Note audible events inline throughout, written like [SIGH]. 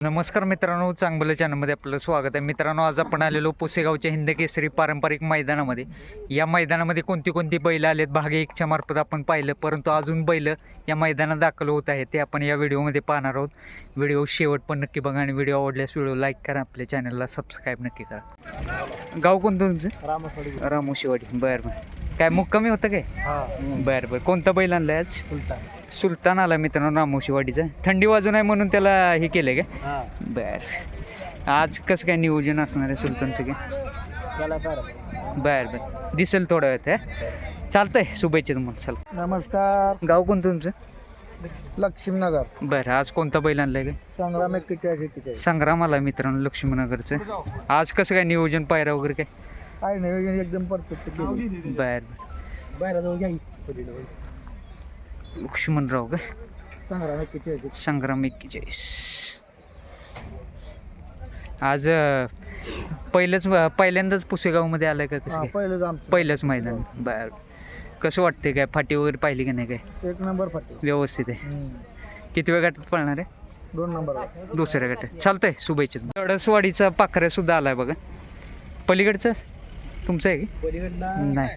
नमस्कार मित्रांनो चांगलं चॅनलमध्ये आपलं स्वागत आहे. मित्रांनो आज आपण आलेलो पुसेगावच्या हिंद केसरी पारंपरिक मैदानामध्ये. या मैदानामध्ये कोणती कोणती बैलं आलेत? भाग एकच्या मार्फत आपण पाहिलं परंतु अजून बैलं या मैदानात दाखल होत आहेत ते आपण या व्हिडिओमध्ये पाहणार आहोत. व्हिडिओ शेवट पण नक्की बघा आणि व्हिडिओ आवडल्यास व्हिडिओ लाईक करा आपल्या चॅनलला सबस्क्राईब नक्की करा. गाव कोणतं तुमचं? रामोशीवाडी बरं बरं. काय मुक्कामी होतं काय? हा. बरं बरं. कोणता बैल आणलाय आज? सुलतान. सुलतान आला मित्रांनो रामोशीवाडीचा थंडी वाजून आहे म्हणून त्याला हे केलं का हा. बर. आज कसं काय नियोजन असणार आहे सुलतानचं काय? बर बर. दिसेल थोड्या वेळात हा? चालतंय शुभेच्छा तुम्हाला. चला. नमस्कार. गाव कोणतं तुमचं? लक्ष्मीनगर. बरं आज कोणता बैल आणलाय का संग्राम संग्राम आला मित्रांनो लक्ष्मीनगरचं. आज कसं काय नियोजन पायरा वगैरे काय? काय नाही एकदम परफेक्ट बर बर. घ्या लक्ष्मणराव का? संग्राम एक्केचाळीस. संग्राम एक्केचाळीस. आज पहिलंच पहिल्यांदाच पुसेगावमध्ये आलाय का कसं काय? पहिलंच आमचं. पहिलंच मैदान. बर कसं वाटतंय काय? फाटी वगैरे पाहिली का नाही काय? एक नंबर फाटी. व्यवस्थित आहे. किती वेळ गटात पळणार आहे? दोन नंबर दुसऱ्या गटात. चालतंय शुभेच्छा. तडसवाडीचा पाखऱ्या सुद्धा आलाय बघा. पलीकडचा? तुमचं आहे नाही.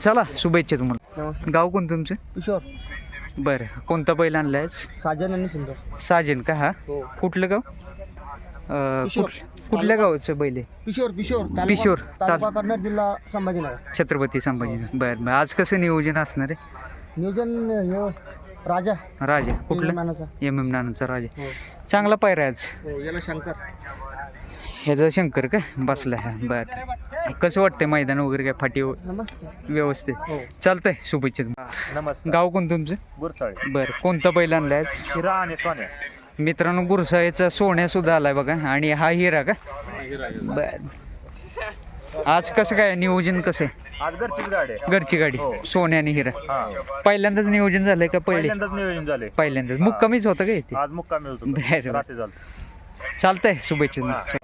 चला शुभेच्छा तुम्हाला. गाव कोण तुमचं? किशोर. बरं. कोणता बैल आणलाय आज? साजन आणि सुंदर. साजन का हा? हो. कुठलं गाव? कुठल्या गावाचं बैल आहे? किशोर किशोर. तालुका- किशोर. तालुका कन्नड जिल्हा संभाजीनगर. छत्रपती संभाजी बरं बरं. आज कसं नियोजन असणार आहे? नियोजन राजा. राजा. कुठलं? एम एम नानांचा राजा. हो. चांगला पायरा आहे आज. हो याला शंकर. ह्याचा शंकर का? बसला हा बरं. कसं वाटतंय मैदान वगैरे काय? फाटी व्यवस्थित. हो. चालतंय शुभेच्छा. नमस्कार. गाव कोण तुमचं? गुरसाळे. बरं कोणता बैल आणलाय हिरा आणि सोन्या. मित्रांनो गुरसाळेचा सोन्या सुद्धा आलाय बघा. आणि हा हिरा का? बर. आज कसं काय नियोजन कसं आहे? आज घरचीच गाडी घरची गाडी हो. सोन्या आणि हिरा. पहिल्यांदाच नियोजन झालंय का पहिले? पहिल्यांदाच नियोजन झाले पहिल्यांदाच. मुक्कामीच होतं का इथे? आज मुक्कामी होतो बरं. चालतंय शुभेच्छा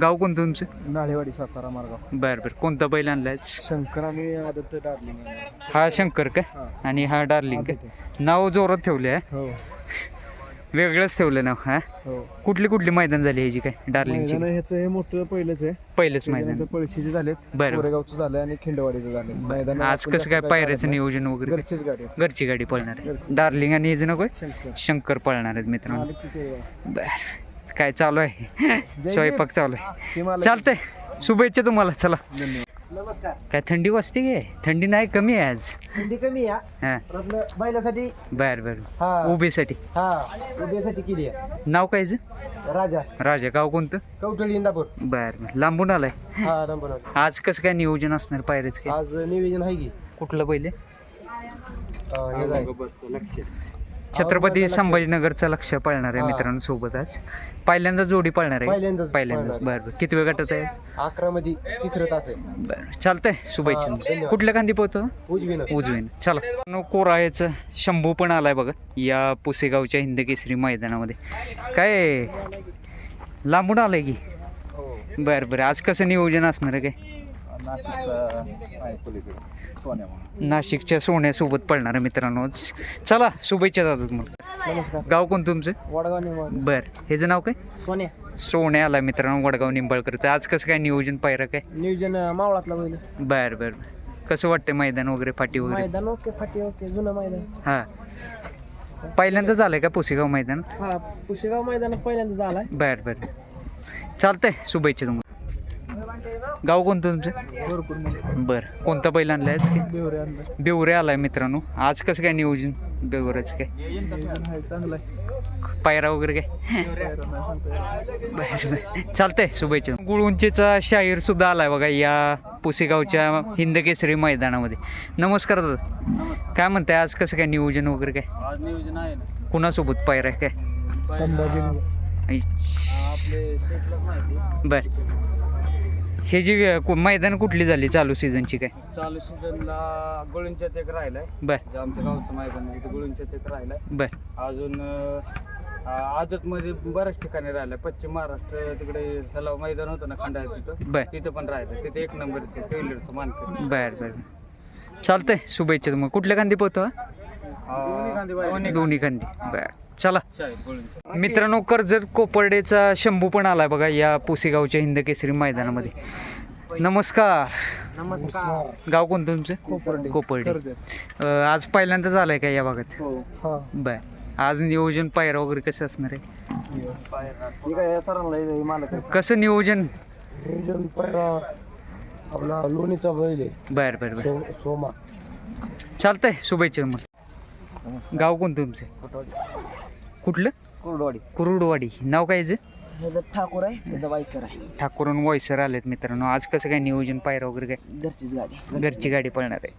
गाव कोण तुमचं? नाळेवाडी सातारा मार्गाव बरं बरं. कोणता बैल आणलाय? शंकर आणि आदत्त डार्लिंग हा शंकर का? हा. आणि हा डार्लिंग का? नाव जोरात ठेवले आहे हो. वेगळंच ठेवलं नाव हा? हो. कुठली कुठली मैदान झाली ह्याची काय? डार्लिंगची मैदान ह्याचं हे मोठं पहिलंच आहे. पहिलंच मैदान. त्याच्यानंतर पळशीचे झालेत बरं. कोरेगावचं झालं आणि खिंडवाडीचं झालं मैदान आज कसं काय पायऱ्याचं नियोजन वगैरे? घरचीच गाडी आहे. घरची गाडी पळणार आहे. घरची. डार्लिंग आणि हिचं नको शंकर. शंकर पळणार आहेत मित्रांनो. मालक आहे? बर. काय चालू आहे? [LAUGHS] स्वयंपाक चालू आहे. चालतंय. शुभेच्छा तुम्हाला. चला. धन्यवाद. नमस्कार. काय थंडी वाजते काय थंडी नाही कमी आहे आज. थंडी कमी या हा. बैलासाठी बर बर. हा. उभेसाठी. हा उद्यासाठी केली आहे. नाव काय? राजा. राजा गाव कोणतं? कवठळी इंदापूर. बर लांबून आलाय. हा. आज कसं काय नियोजन असणार पायरेच काय? आज निवेदन आहे की. कुठलं पहिले हे. छत्रपती संभाजीनगरचा लक्ष पळणार आहे हा. मित्रांनो सोबत आज पहिल्यांदा जोडी पळणार आहे. पहिल्यांदाच. बरं बरं. किती वेळ गटात आहे आज? अकरा मध्ये तिसरं तास आहे. बरं चालतंय. हा, शुभेच्छा धन्यवाद. कुठल्या खांदी पोहतो? उजवीनं. उजवीन. चला. कोरायचं शंभू पण आलाय बघा. या पुसेगावच्या हिंद केसरी मैदानामध्ये. काय? लांबून आलंय की? हो. बरं बरं. आज कसं नियोजन असणार आहे काय? नाशिकच्या सोन्यासोबत पळणार आहे मित्रांनो. चला शुभेच्छा दादा तुम्हाला. नमस्कार. गाव कोण तुमचं? वडगाव निवाड बरं. ह्याचं नाव काय? सोन्या. सोन्या आला मित्रांनो वडगाव निंबाळकरचं. आज कसं काय नियोजन पायरा काय? नियोजन मावळातला बैल. बरं बरं बरं. कसं वाटतं मैदान वगैरे फाटी वगैरे? मैदान ओके फाटी ओके जुनं मैदान. हां. पहिल्यांदा झालंय का पुसेगाव मैदान हा पुशेगाव मैदानात पहिल्यांदा झालाय. बरं बरं. चालतंय शुभेच्छा तुम्हाला. गाव कोणतं तुमचं? भरपूर म्हणजे. बरं. कोणता बैल आणलाय आज काय बेवरे आणलं बेवरे आलाय मित्रांनो. आज कसं काय नियोजन? बेवऱ्याचं काय? नियोजन आहे चांगलं आहे. पायरा वगैरे काय? बरं बरं. चालतंय शुभेच्छा. गुळुंचीचा शाहीर सुद्धा आलाय बघा या पुसेगावच्या हिंद केसरी मैदानामध्ये. नमस्कार दादा. काय म्हणताय आज कसं काय नियोजन वगैरे काय? आज नियोजन आहे ना. कुणासोबत पायरा आहे काय? आपले शेटला माहिती. बर. हे जी कु- मैदान कुठली झाली चालू सीझनची काय? चालू सीझनला गुळूंच्यात एक राहिलाय. बर. जे आमच्या गावचं मैदान आहे तिथे गुळूंच्यात एक राहिलाय. बर. अजून आदत मध्ये बऱ्याच ठिकाणी राहिलाय. पश्चिम महाराष्ट्र तिकडे ह्याला मैदान होतं ना खंडा तिथं. बर. तिथं पण राहिलं तिथे एक नंबर मानकर. बर बर चालतंय. शुभेच्छा तुम्हाला. कुठल्या गांधी पोहतो हा? दोन्ही खांदे बर. चला. मित्रांनो कर्जत कोपर्डेचा शंभू पण आलाय बघा या पुसेगावच्या हिंद केसरी मैदानामध्ये. नमस्कार. नमस्कार. गाव कोणतं तुमचं? कोपर्डे. अं, आज पहिल्यांदाच आलाय का या भागात? हो. बर. आज नियोजन पायरा वगैरे कसं असणार आहे? सरांना मालक कसं नियोजन? नियोजन पहिला आपला लोणीचा बैल आहे. बर बर बर. सो सोमा. चालतंय शुभेच्छा मला गाव कोणतं तुमचं? कुठलं? कुरडवाडी. कुरुडवाडी. नाव काय याचं? ठाकूर आहे त्याचा वायसर आहे. ठाकूरून वॉइसर आलेत मित्रांनो. आज कसं काय नियोजन पायरा वगैरे काय? घरचीच गाडी. घरची गाडी पळणार आहे.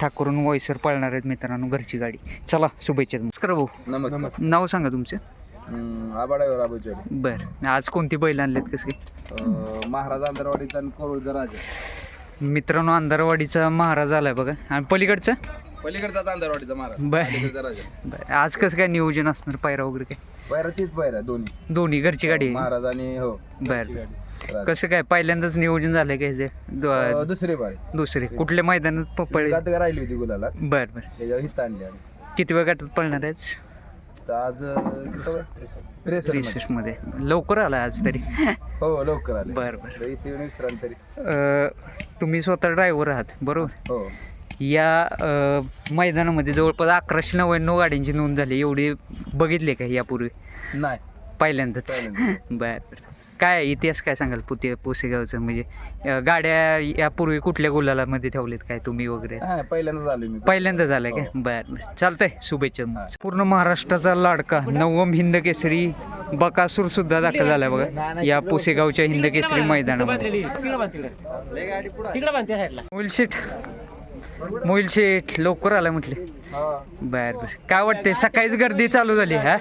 ठाकूरून वॉइसर पळणार आहेत मित्रांनो घरची गाडी. चला शुभेच्छा. नमस्कार भाऊ. नमस्कार. नाव सांगा तुमचं. आबाडावर आबोचवाडी बरं. आज कोणती बैल आणलेत कसं काय? महाराज आंधरवाडीचा आणि कोरुळचा राजा. मित्रांनो अंधारवाडीचा महाराज आलाय बघा. आणि पलीकडचा? पलीकडचा आंधरवाडीचा महाराज बर. पलीकडचा राजा. बरं. आज कसं काय नियोजन असणार? पायरा वगैरे काय? पायरा तीच पायरा दोन्ही. दोन्ही घरची गाडी? आहे महाराज आणि हो बरं. राजा. कसं काय पहिल्यांदाच नियोजन झालंय काय जे अं, दुसरी पाय दुसरे. कुठल्या मैदानात पपळे गात राहिली होती गुलाला बरं बरं. त्याच्यावर हित आणली आणि किती वेळ गटात पळणार तर आज? त्रेसष्टमध्ये. लवकर आला आज तरी. हो लवकर आले. बरं बरं. तर इथे येऊन विश्रांत तरी. अं, तुम्ही स्वतः ड्रायव्हर आहात बरोबर? हो. या मैदानामध्ये जवळपास अकराशे नव्याण्णव गाड्यांची नोंद झाली. एवढी बघितले का यापूर्वी? नाही. पहिल्यांदाच. [LAUGHS] बर. काय इतिहास काय सांगाल पुते पुसेगावचं? म्हणजे गाड्या यापूर्वी कुठल्या गुलालामध्ये ठेवलेत काय तुम्ही वगैरे? हा पहिल्यांदा झालंय का? बर बर. चालतंय. शुभेच्छा पूर्ण महाराष्ट्राचा लाडका नवम हिंद केसरी बकासूर सुद्धा दाखल झालाय बघा. या पुसेगावच्या हिंद केसरी मैदानामध्ये मोहिल शेठ लवकर आला म्हटले. बर बर. काय वाटतंय? सकाळीच गर्दी चालू झाली हा?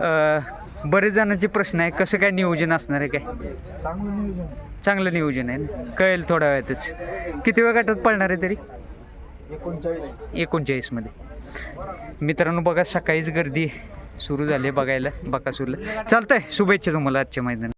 अं, बरेच जणांचे प्रश्न आहे कसं काय नियोजन असणार आहे काय? चांगलं नियोजन. आहे ना? कळेल थोड्या वेळातच. किती वेळ गटात पळणार आहे तरी? एकोणचाळीस. मध्ये मित्रांनो बघा सकाळीच गर्दी सुरू झाली आहे बघायला बकासूरला. चालतंय शुभेच्छा तुम्हाला आजच्या मैदानात.